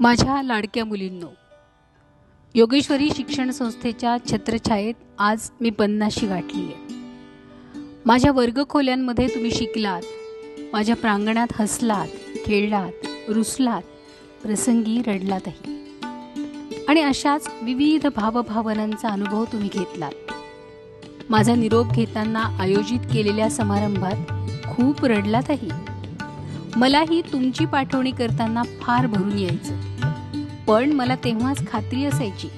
माझ्या लाडक्या मुलींनो योगेश्वरी शिक्षण संस्थेच्या छत्रछायेत आज मी पन्नाशी गाठली आहे. माझ्या वर्गखोल्यांमध्ये तुम्ही शिकलात माझ्या प्रांगणात हसलात खेळलात रुसलात प्रसंगी रडलातही. आणि अशाच विविध भावभावनांचा अनुभव तुम्ही घेतलात. माझा निरोप घेताना आयोजित केलेल्या समारंभात खूप रडलातही. मलाही तुमची पाठवणी करताना फार भरून यायचं. पण मला तेव्हाच खात्री असायची.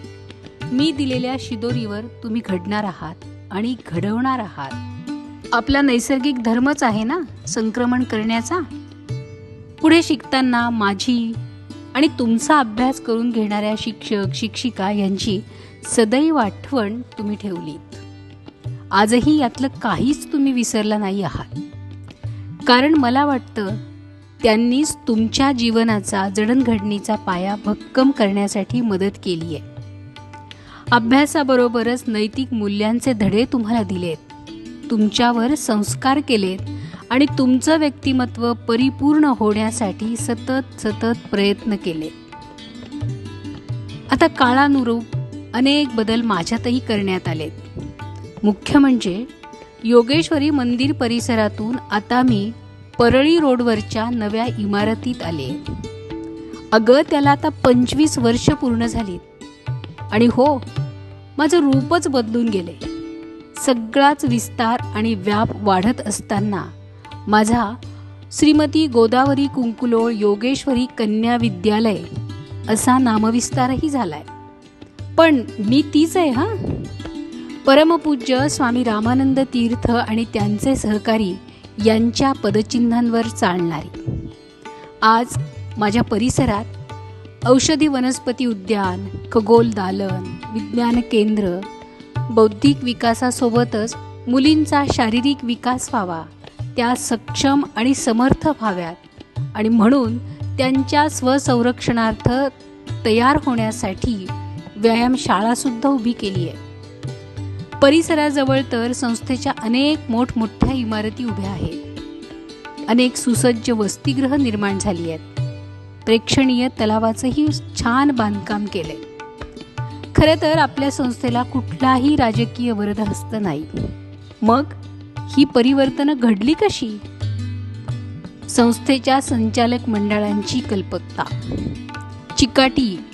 मी दिलेल्या शिदोरीवर तुम्ही घडणार आहात आणि घडवणार आहात. आपला नैसर्गिक धर्मच आहे ना संक्रमण करण्याचा? पुढे शिकताना माझी आणि तुमचा अभ्यास करून घेणाऱ्या शिक्षक शिक्षिका यांची सदैव आठवण तुम्ही ठेवलीत. आजही यातलं काहीच तुम्ही विसरला नाही आहात. कारण मला वाटतं त्यांनीच तुमच्या जीवनाचा जडणघडणीचा पाया भक्कम करण्यासाठी मदत केली आहे. अभ्यासाबरोबरच नैतिक मूल्यांचे धडे तुम्हाला दिलेत. तुमच्यावर संस्कार केलेत आणि तुमचं व्यक्तिमत्व परिपूर्ण होण्यासाठी सतत सतत प्रयत्न केले. आता काळानुरूप अनेक बदल माझ्यातही करण्यात आलेत. मुख्य म्हणजे योगेश्वरी मंदिर परिसरातून आता मी परळी रोडवरच्या नव्या इमारतीत आले. अगं त्याला आता पंचवीस वर्ष पूर्ण झालीत. आणि हो माझं रूपच बदलून गेले सगळाच विस्तार आणि व्याप वाढत असताना माझा श्रीमती गोदावरी कुंकुलोळ योगेश्वरी कन्या विद्यालय असा नामविस्तारही झालाय. पण मी तीच आहे हां? परमपूज्य स्वामी रामानंद तीर्थ आणि त्यांचे सहकारी यांच्या पदचिन्हांवर चालणारी. आज माझ्या परिसरात औषधी वनस्पती उद्यान खगोल दालन विज्ञान केंद्र बौद्धिक विकासासोबतच मुलींचा शारीरिक विकास व्हावा त्या सक्षम आणि समर्थ व्हाव्यात आणि म्हणून त्यांच्या स्वसंरक्षणार्थ तयार होण्यासाठी व्यायामशाळासुद्धा उभी केली आहे परिसराजवळ तर संस्थेच्या अनेक मोठमोठ्या इमारती उभ्या आहेत. अनेक सुसज्ज वसतिगृह निर्माण झाली आहेत. प्रेक्षणीय तलावाचंही छान बांधकाम केलंय. खरं तर आपल्या संस्थेला कुठलाही राजकीय वरदहस्त नाही. मग ही परिवर्तनं घडली कशी? संस्थेच्या संचालक मंडळांची कल्पकता चिकाटी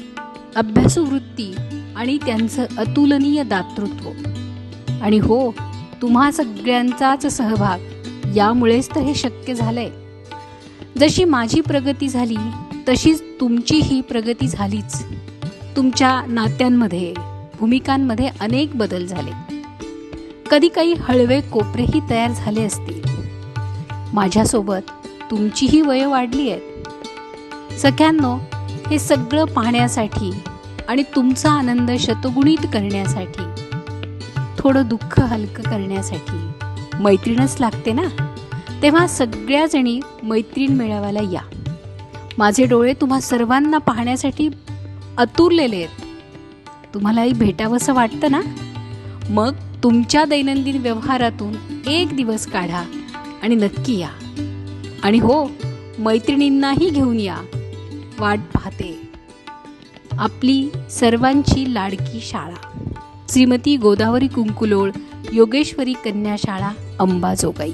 अभ्यासूवृत्ती आणि त्यांचं अतुलनीय दातृत्व. आणि हो तुम्हा सगळ्यांचाच सहभाग. यामुळेच तर हे शक्य झालंय. जशी माझी प्रगती झाली तशीच तुमचीही प्रगती झालीच. तुमच्या नात्यांमध्ये भूमिकांमध्ये अनेक बदल झाले. कधी काही हळवे कोपरेही तयार झाले असतील. माझ्यासोबत तुमचीही वय वाढली आहेत. सख्यांनो हे सगळं पाहण्यासाठी आणि तुमचा आनंद शतगुणित करण्यासाठी थोडं दुःख हलकं करण्यासाठी. मैत्रीणच लागते ना? तेव्हा सगळ्याजणी मैत्रीण मेळाव्याला या. माझे डोळे तुम्हा सर्वांना पाहण्यासाठी अतुरलेले आहेत. तुम्हालाही भेटावंसं वाटतं ना? मग तुमच्या दैनंदिन व्यवहारातून एक दिवस काढा आणि नक्की या. आणि हो मैत्रिणींनाही घेऊन या. वाट पाहते. आपली सर्वांची लाडकी शाळा. श्रीमती गोदावरी कुंकुलोळ योगेश्वरी कन्या शाळा अंबाजोगाई.